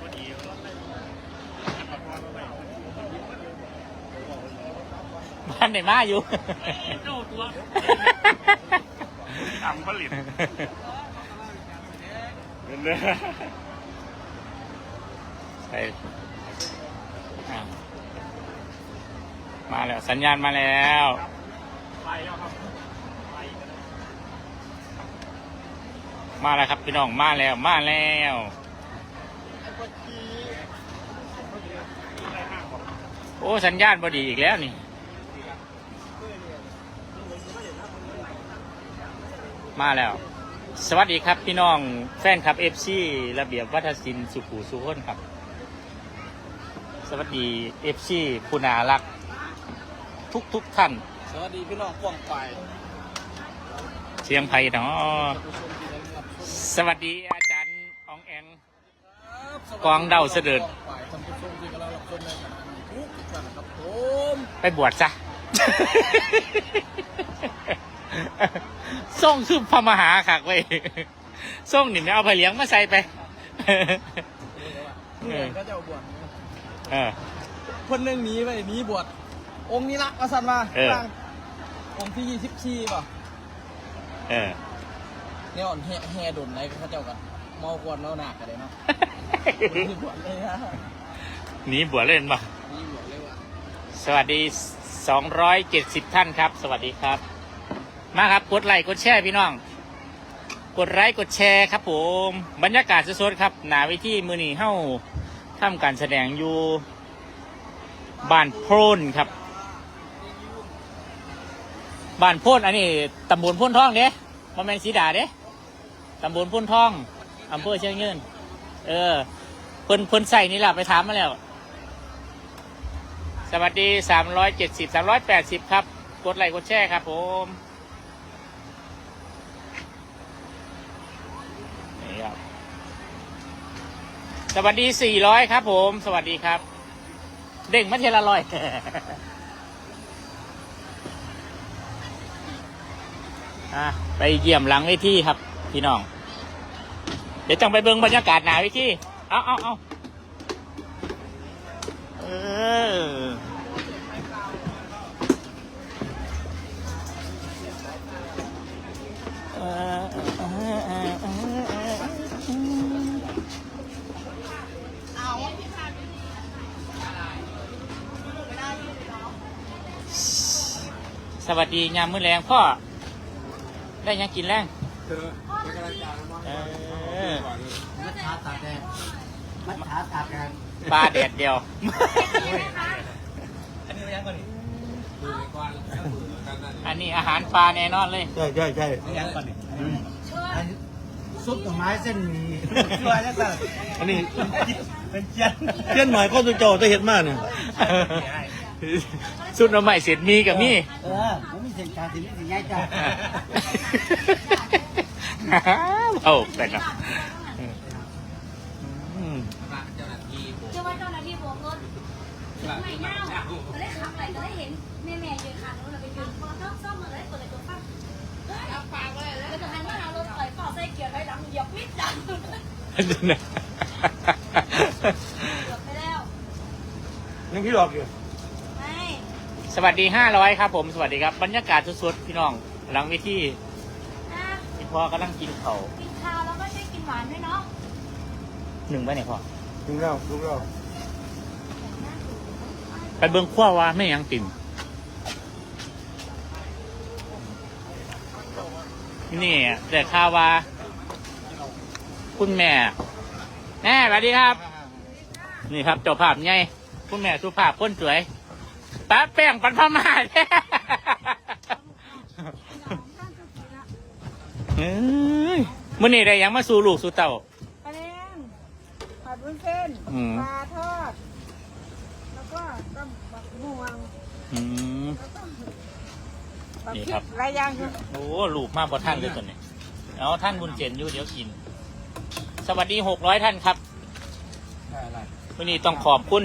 พอดีมาพอเราไว้บ้านไหนมาอยู่ เจ้าตัวทำผลิตเป็นเด้อใช่อะมาแล้ว สัญญาณมาแล้ว ไปแล้วครับไปกันแล้วมาแล้วครับพี่น้องมาแล้วมาแล้ว โอ้สัญญาณบดีอีกแล้วนี่ มาแล้ว สวัสดีครับพี่น้องแฟนคลับเอฟซีระเบียบวัฒนศิลป์สุขูสุขนครับ สวัสดีเอฟซีผู้นารัก ทุกทุกๆท่าน สวัสดีพี่น้องกว้างไปเชียงไผ่เนาะผู้ชมที่ได้รับชมสวัสดีอาจารย์อองแองครับกองเดาเสด็จ ไปบวชซะ ส่งคือพระมหาคักเว้ยส่งนี่ไม่เอาไปเลี้ยงมาใส่ไป เมื่อก็จะเอาบวชเออคนหนึ่งหนีไปหนีบวชองค์นี้ละมาสั่นมาเออตั้งองค์ที่ยี่สิบสี่ป่ะเออ เนี่ยอ่อนแห่แห่ดนไหนเขาเจ้ากันเมากวนเมาหนักกันเลยเนาะหนีบวชเลยฮะหนีบวชเล่นมาหนีบวชเลยว่ะ สวัสดี 270 ท่านครับ สวัสดีครับ มาครับ กดไลค์กดแชร์พี่น้อง กดไลค์กดแชร์ครับผม บรรยากาศสดๆครับ หนาวิธีมือหนีเฮ้าทำการแสดงอยู่บ้านโพนครับบ้านโพนอันนี้ตำบลโพนทองเด้มาแมนสีดาเด้ตำบลโพนทองอำเภอเชียงยืนเออเพิ่นเพิ่นใส่นี่แหละไปถามมาแล้ว สวัสดี 370 380 ครับ กดไลค์กดแชร์ครับผมนี่ครับสวัสดี 400 ครับผม สวัสดีครับ เด้งมาเทละร้อยไปเยี่ยมหลังเวทีครับ พี่น้อง เดี๋ยวจังไปเบิ่งบรรยากาศหนาเวทีเอาเอาเอาเออ สวัสดียามมื้อแรงพ่อ ได้ยังกินแรงเธอเป็นกำลังใจนะเออมัดขาตากแดดมัดขาตากแดดปลาแดดเดียว อันนี้ยังก่อนนี่ดูไปก่ อนอันนี้อาหารปลาแน่นอนเลยใช่ใช่ใช่ยังก่อนนี่ซุปดอกไม้เส้นหมีช่วยแล้วกันอันนี้เป็นเจียนเพี้ยนหน่อยก็ตัวโจจะเห็นมากเนี่ยสุดหน่อใหม่เสร็จมีกับมีเออผมมีเส้นการสินสิง่ายจ้ะเอาแต่ละอืมเจ้าหน้าที่ผมเชื่อว่าเจ้าหน้าที่โบกรถ ไม่เน่าก็ได้ขับไปก็ได้เห็นแม่แม่ยืนขับรถเราไปยืนพอซ่อมซ่อมมาเลยเปิดตัวฟังรับปากเลยแล้วจะหันมาหารถต่อยฝ่าใส่เกียร์ไปหลังเหยียบมิดดังเกือบไปแล้ว ยังพี่หลอกอยู่ ไม่สวัสดีห้าร้อยครับ ผมสวัสดีครับบรรยากาศสดๆพี่น้อง หลังเวิธีอะพี่พ่อกำลังกินเขาวกินข้าวแล้วก็ช่วยกินหวานด้วยเนาะหนึ่งไปไหนพ่อ ลุงเล่าลุงเล่า ไปเบิ้งขั้วว่าไม่ยังติ่มนี่แต่ข่าวว่า คุณแม่ แม่สวัสดีครับ นี่ครับเจ้าภาพไงคุณแม่สุภาพคนสวยป้าแป้งปันพม่าแท้เอ้ยมื่อนี้ได้หยังมาสู่ลูกสู่เต่าปลาแดงผัดวุ้นเส้นอืมปลาทอดแล้ว ก็ต้มบักม่วงอืมแล้วก็บักนี่พริครับ กหลายอย่างคือโอ้ลูกมากกว่าท่านเลยตัวนี้เอาท่านบุญเจนอยู่เดี๋ยวกิน สวัสดีหกร้อยท่านครับอะไรวันนี้ต้องขอบคุณ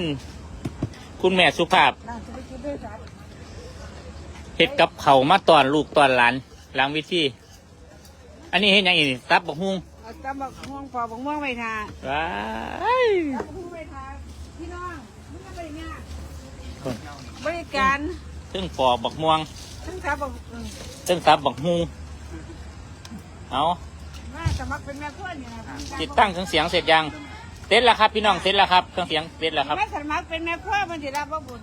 คุณแม่สุภาพน่าจะไปกินด้วยกันเฮ็ดกับเขาวมาตอนลูกตอนหลานหลังวิธีอันนี้เห็นยังอีกตับบักฮุงตเอาตำบักม่วงปอกบักม่วงไปทาว้ายตำบักม่วงไปทาพี่น้องมึงก็ไปเนี่ยบริ การซึ่งปอกบักม่วงทั้งสาวบอกอืมซึ่งซับบักฮูเอามาสมัครเป็นแม่ครัวนี่นะติดตั้งเครื่องเสียงเสร็จยังเสร็จแล้วครับพี่น้องเสร็จแล้วครับเครื่องเสียงเสร็จแล้วครับ แม่สมัครเป็นแม่ครัวมันจะรับบ่บุญ